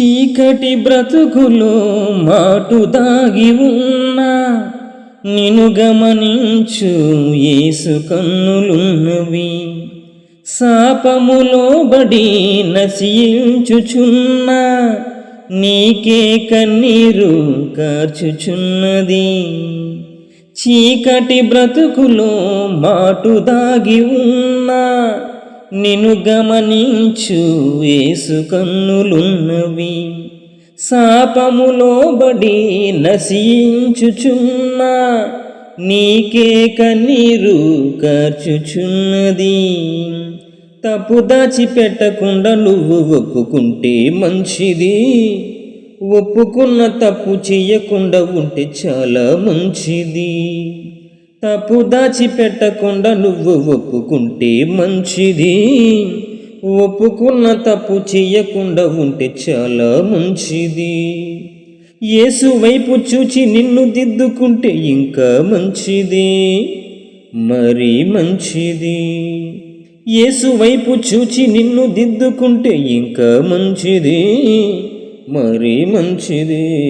చీకటి బ్రతుకులో మాటు దాగి ఉన్నా నిను గమనించు ఏసు కన్నులున్నవి. శాపములో బడి నశించుచున్నా నీకే కన్నీరు కార్చుచున్నది. చీకటి బ్రతుకులో మాటు దాగి ఉన్నా నిన్ను గమనించు వేసు కన్నులున్నవి. శాపములోబడి నశించుచున్నా నీకే కన్నీరు కార్చుచున్నది. తప్పు దాచిపెట్టకుండా నువ్వు ఒప్పుకుంటే మంచిది. ఒప్పుకున్న తప్పు చేయకుండా ఉంటే చాలా మంచిది. తప్పు దాచిపెట్టకుండా నువ్వు ఒప్పుకుంటే మంచిది. ఒప్పుకున్న తప్పు చేయకుండా ఉంటే చాలా మంచిది. యేసు వైపు చూచి నిన్ను దిద్దుకుంటే ఇంకా మంచిది. మరి మంచిది. యేసు వైపు చూచి నిన్ను దిద్దుకుంటే ఇంకా మంచిది. మరి మంచిది.